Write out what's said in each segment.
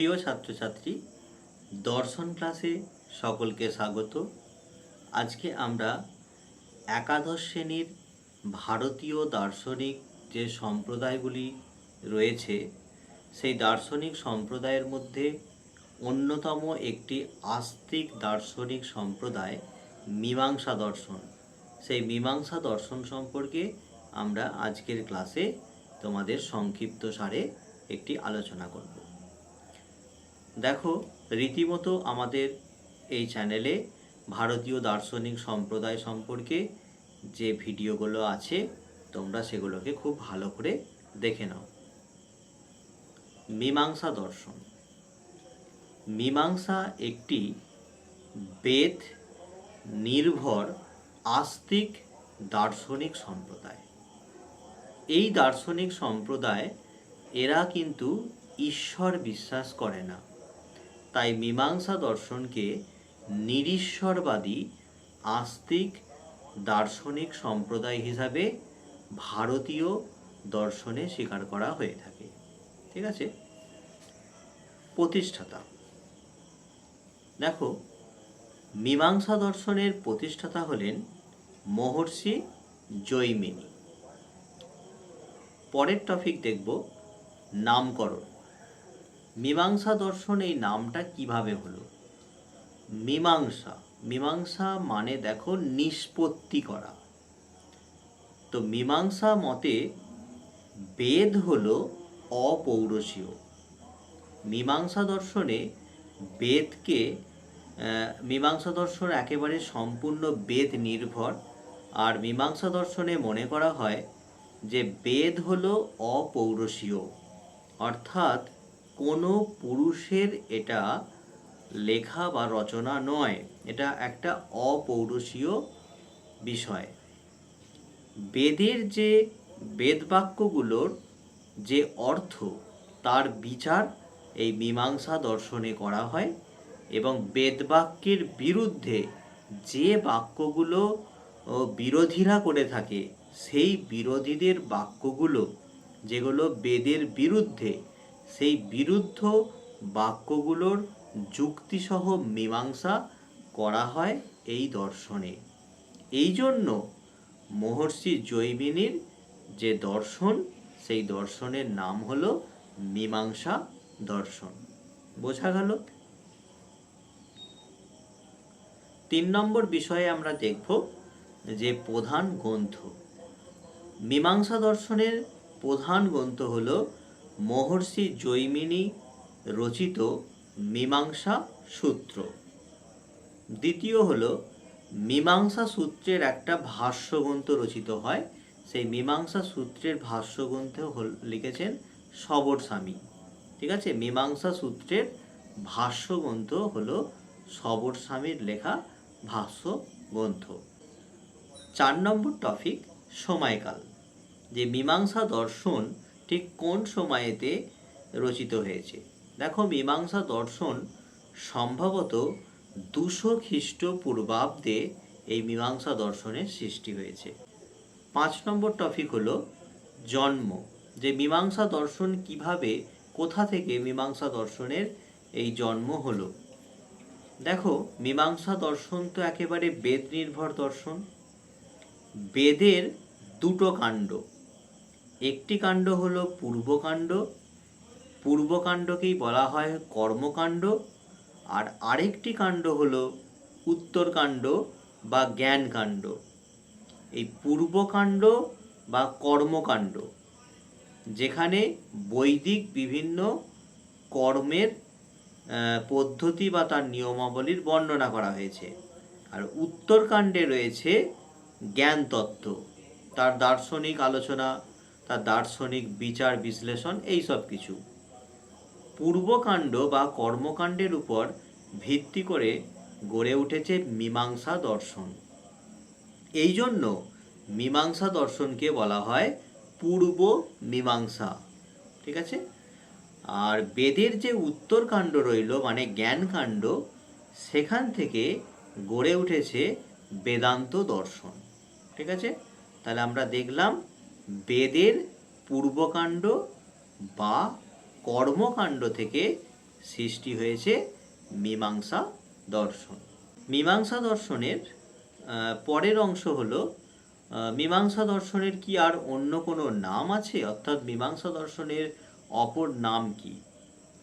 প্রিয় ছাত্রছাত্রী, দর্শন ক্লাসে সকলকে স্বাগত। আজকে আমরা একাদশ শ্রেণির ভারতীয় দার্শনিক যে সম্প্রদায়গুলি রয়েছে, সেই দার্শনিক সম্প্রদায়ের মধ্যে অন্যতম একটি আস্তিক দার্শনিক সম্প্রদায় মীমাংসা দর্শন। সেই মীমাংসা দর্শন সম্পর্কে আমরা আজকের ক্লাসে তোমাদের সংক্ষিপ্ত সারে একটি আলোচনা করব। দেখো, রীতিমতো আমাদের এই চ্যানেলে ভারতীয় দার্শনিক সম্প্রদায় সম্পর্কে যে ভিডিওগুলো আছে, তোমরা সেগুলোকে খুব ভালো করে দেখে নাও। মীমাংসা দর্শন। মীমাংসা একটি বেদ নির্ভর আস্তিক দার্শনিক সম্প্রদায়। এই দার্শনিক সম্প্রদায়, এরা কিন্তু ঈশ্বর বিশ্বাস করে না। তাই মীমাংসা দর্শনকে নিরীশ্বরবাদী, আস্তিক, দার্শনিক সম্প্রদায় হিসাবে ভারতীয় দর্শনে স্বীকার করা হয়ে থাকে। ঠিক আছে? প্রতিষ্ঠাতা। দেখো, মীমাংসা দর্শনের প্রতিষ্ঠাতা হলেন মহর্ষি জৈমিনী। পরের টপিক দেখব, নামকরণ। মীমাংসা দর্শন এই নামটা কীভাবে হলো? মীমাংসা। মীমাংসা মানে দেখো নিষ্পত্তি করা। তো মীমাংসা মতে বেদ হলো অপৌরসীয়। মীমাংসা দর্শনে বেদকে মীমাংসা দর্শন একেবারে সম্পূর্ণ বেদ নির্ভর। আর মীমাংসা দর্শনে মনে করা হয় যে বেদ হলো অপৌরসীয়। অর্থাৎ কোনো পুরুষের এটা লেখা বা রচনা নয়। এটা একটা অপৌরুষীয় বিষয়। বেদের যে বেদবাক্যগুলোর যে অর্থ, তার বিচার এই মীমাংসা দর্শনে করা হয় এবং বেদবাক্যের বিরুদ্ধে যে বাক্যগুলো বিরোধীরা করে থাকে, সেই বিরোধীদের বাক্যগুলো, যেগুলো বেদের বিরুদ্ধে সেই বিরুদ্ধ বাক্যগুলোর যুক্তিসহ মীমাংসা করা হয় এই দর্শনে। এই জন্য মহর্ষি জৈমিনীর যে দর্শন, সেই দর্শনের নাম হলো মীমাংসা দর্শন। বোঝা গেল? তিন নম্বর বিষয়ে আমরা দেখব যে প্রধান গ্রন্থ। মীমাংসা দর্শনের প্রধান গ্রন্থ হল মহর্ষি জৈমিনী রচিত মীমাংসা সূত্র। দ্বিতীয় হল, মীমাংসা সূত্রের একটা ভাষ্যগ্রন্থ রচিত হয়। সেই মীমাংসা সূত্রের ভাষ্যগ্রন্থ লিখেছেন সবর স্বামী। ঠিক আছে? মীমাংসা সূত্রের ভাষ্যগ্রন্থ হল সবর স্বামীর লেখা ভাষ্য গ্রন্থ চার নম্বর টপিক সময়কাল। যে মীমাংসা দর্শন ঠিক কোন সময়েতে রচিত হয়েছে? দেখো, মীমাংসা দর্শন সম্ভবত দুশো খ্রিস্টপূর্বাব্দে এই মীমাংসা দর্শনের সৃষ্টি হয়েছে। পাঁচ নম্বর টপিক হলো জন্ম। যে মীমাংসা দর্শন কীভাবে, কোথা থেকে মীমাংসা দর্শনের এই জন্ম হলো? দেখো, মীমাংসা দর্শন তো একেবারে বেদ নির্ভর দর্শন। বেদের দুটো কাণ্ড। একটি কাণ্ড হলো পূর্বকাণ্ড। পূর্বকাণ্ডকেই বলা হয় কর্মকাণ্ড। আর আরেকটি কাণ্ড হলো উত্তরকাণ্ড বা জ্ঞানকাণ্ড। এই পূর্বকাণ্ড বা কর্মকাণ্ড, যেখানে বৈদিক বিভিন্ন কর্মের পদ্ধতি বা তার নিয়মাবলীর বর্ণনা করা হয়েছে। আর উত্তরকাণ্ডে রয়েছে জ্ঞান তত্ত্ব তার দার্শনিক আলোচনা তার দার্শনিক বিচার বিশ্লেষণ এই সব কিছু। পূর্বকাণ্ড বা কর্মকাণ্ডের উপর ভিত্তি করে গড়ে উঠেছে মীমাংসা দর্শন। এই জন্য মীমাংসা দর্শনকে বলা হয় পূর্ব মীমাংসা। ঠিক আছে? আর বেদের যে উত্তরকাণ্ড রইল মানে জ্ঞানকাণ্ড, সেখান থেকে গড়ে উঠেছে বেদান্ত দর্শন। ঠিক আছে? তাহলে আমরা দেখলাম বেদের পূর্বকাণ্ড বা কর্মকাণ্ড থেকে সৃষ্টি হয়েছে মীমাংসা দর্শন। মীমাংসা দর্শনের পরের অংশ হলো মীমাংসা দর্শনের কি আর অন্য কোনো নাম আছে? অর্থাৎ মীমাংসা দর্শনের অপর নাম কি?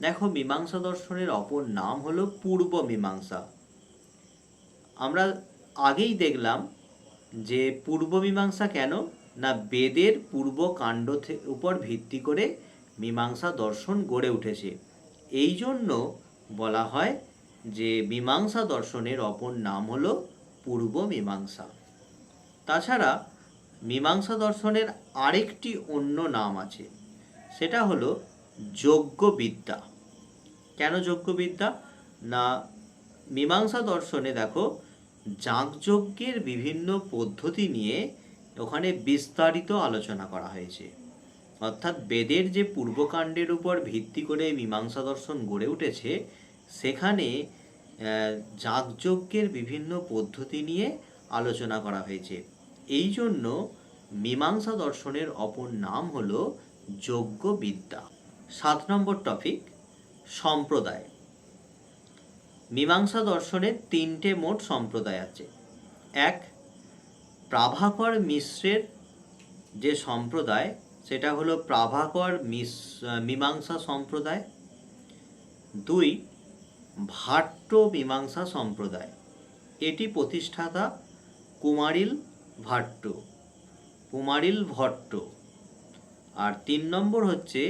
দেখো, মীমাংসা দর্শনের অপর নাম হলো পূর্ব মীমাংসা। আমরা আগেই দেখলাম যে পূর্ব মীমাংসা কেন? না বেদের পূর্ব কাণ্ড থে- উপর ভিত্তি করে মীমাংসা দর্শন গড়ে উঠেছে। এই জন্য বলা হয় যে মীমাংসা দর্শনের অপর নাম হল পূর্ব মীমাংসা। তাছাড়া মীমাংসা দর্শনের আরেকটি অন্য নাম আছে, সেটা হলো যজ্ঞবিদ্যা। কেন যজ্ঞবিদ্যা? না, মীমাংসা দর্শনে দেখো যাগযজ্ঞের বিভিন্ন পদ্ধতি নিয়ে ওখানে বিস্তারিত আলোচনা করা হয়েছে। অর্থাৎ বেদের যে পূর্বকাণ্ডের উপর ভিত্তি করে মীমাংসা দর্শন গড়ে উঠেছে, সেখানে যাগযজ্ঞের বিভিন্ন পদ্ধতি নিয়ে আলোচনা করা হয়েছে। এই জন্য মীমাংসা দর্শনের অপর নাম হলো যজ্ঞবিদ্যা। সাত নম্বর টপিক, সম্প্রদায়। মীমাংসা দর্শনের তিনটে মোট সম্প্রদায় আছে। এক প্রাভাকর মিশ্রের যে সম্প্রদায়, সেটা হলো প্রাভাকর মিস মীমাংসা সম্প্রদায়। দুই, ভাট্ট মীমাংসা সম্প্রদায়। এটি প্রতিষ্ঠাতা কুমারিল ভাট্ট, কুমারিল ভট্ট। আর তিন নম্বর হচ্ছে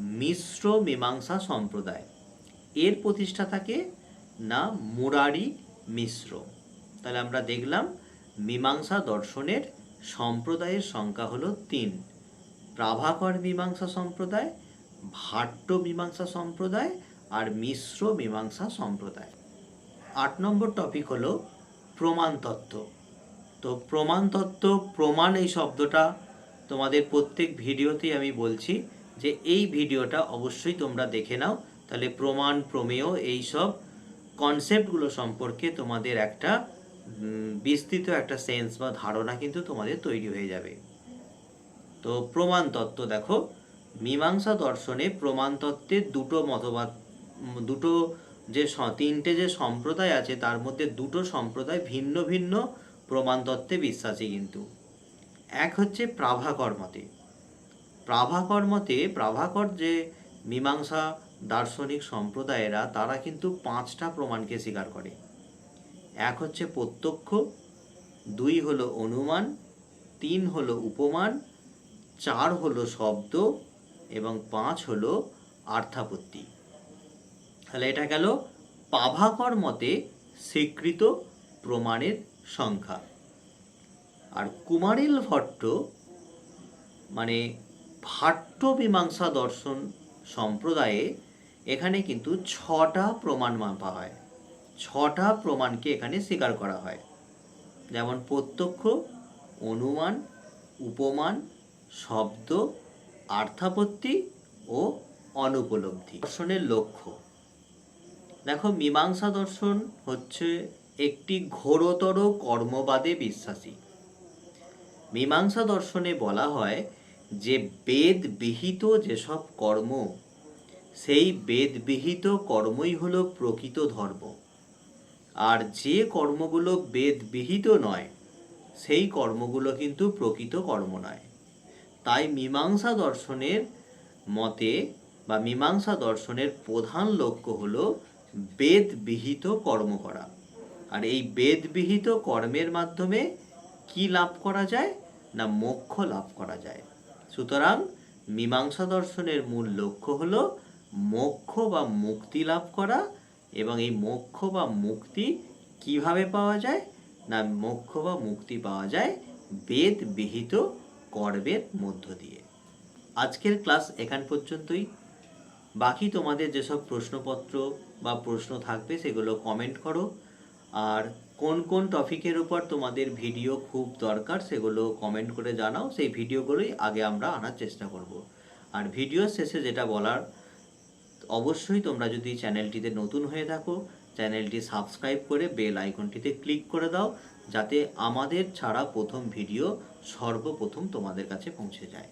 মিশ্র মীমাংসা সম্প্রদায়। এর প্রতিষ্ঠাতাকে না মুরারি মিশ্র। তাহলে আমরা দেখলাম মীমাংসা দর্শনের সম্প্রদায়ের সংখ্যা হল তিন। প্রাভাকর মীমাংসা সম্প্রদায়, ভাট্ট মীমাংসা সম্প্রদায় আর মিশ্র মীমাংসা সম্প্রদায়। আট নম্বর টপিক হলো প্রমাণ তত্ত্ব। তো প্রমাণ তত্ত্ব, প্রমাণ এই শব্দটা তোমাদের প্রত্যেক ভিডিওতেই আমি বলছি যে এই ভিডিওটা অবশ্যই তোমরা দেখে নাও, তাহলে প্রমাণ, প্রমেয় এই সব কনসেপ্টগুলো সম্পর্কে তোমাদের একটা বিস্তৃত একটা সেন্স বা ধারণা কিন্তু তোমাদের তৈরি হয়ে যাবে। তো প্রমাণ তত্ত্ব দেখো, মীমাংসা দর্শনে প্রমাণ তত্ত্বের দুটো মতবাদ, দুটো যে তিনটে যে সম্প্রদায় আছে, তার মধ্যে দুটো সম্প্রদায় ভিন্ন ভিন্ন প্রমাণ তত্ত্বে বিশ্বাসী কিন্তু। এক হচ্ছে প্রাভাকর মতে। প্রাভাকর মতে, প্রাভাকর যে মীমাংসা দার্শনিক সম্প্রদায়েরা, তারা কিন্তু পাঁচটা প্রমাণকে স্বীকার করে। এক হচ্ছে প্রত্যক্ষ, দুই হলো অনুমান, তিন হলো উপমান, চার হলো শব্দ এবং পাঁচ হলো আর্থাপত্তি। তাহলে এটা গেল পাভাকর মতে স্বীকৃত প্রমাণের সংখ্যা। আর কুমারিল ভট্ট মানে ভাট্ট মীমাংসা দর্শন সম্প্রদায়ে এখানে কিন্তু ছটা প্রমাণ মাপা হয়। ছটা প্রমাণকে এখানে স্বীকার করা হয়। যেমন প্রত্যক্ষ, অনুমান, উপমান, শব্দ, আর্থাপত্তি ও অনুপলব্ধি। দর্শনের লক্ষ্য। দেখো, মীমাংসা দর্শন হচ্ছে একটি ঘোরতর কর্মবাদে বিশ্বাসী। মীমাংসা দর্শনে বলা হয় যে বেদ বিহিত যেসব কর্ম, সেই বেদ বিহিত কর্মই হলো প্রকৃত ধর্ম। আর যে কর্মগুলো বেদবিহিত নয়, সেই কর্মগুলো কিন্তু প্রকৃত কর্ম নয়। তাই মীমাংসা দর্শনের মতে বা মীমাংসা দর্শনের প্রধান লক্ষ্য হল বেদবিহিত কর্ম করা। আর এই বেদবিহিত কর্মের মাধ্যমে কি লাভ করা যায় না মোক্ষ লাভ করা যায়? সুতরাং মীমাংসা দর্শনের মূল লক্ষ্য হল মোক্ষ বা মুক্তি লাভ করা এবং এই মোক্ষ বা মুক্তি কীভাবে পাওয়া যায়? না, মোক্ষ বা মুক্তি পাওয়া যায় বেদ বিহিত কর্মের মধ্য দিয়ে। আজকের ক্লাস এখান পর্যন্তই। বাকি তোমাদের যেসব প্রশ্নপত্র বা প্রশ্ন থাকবে সেগুলো কমেন্ট করো। আর কোন কোন টপিকের উপর তোমাদের ভিডিও খুব দরকার সেগুলো কমেন্ট করে জানাও। সেই ভিডিওগুলোই আগে আমরা আনার চেষ্টা করব। আর ভিডিও শেষে যেটা বলার অবশ্যই তোমরা যদি চ্যানেলটিতে নতুন হয়ে থাকো, চ্যানেলটি সাবস্ক্রাইব করে বেল আইকনটিতে ক্লিক করে দাও, যাতে আমাদের ছাড়া প্রথম ভিডিও সর্বপ্রথম তোমাদের কাছে পৌঁছে যায়।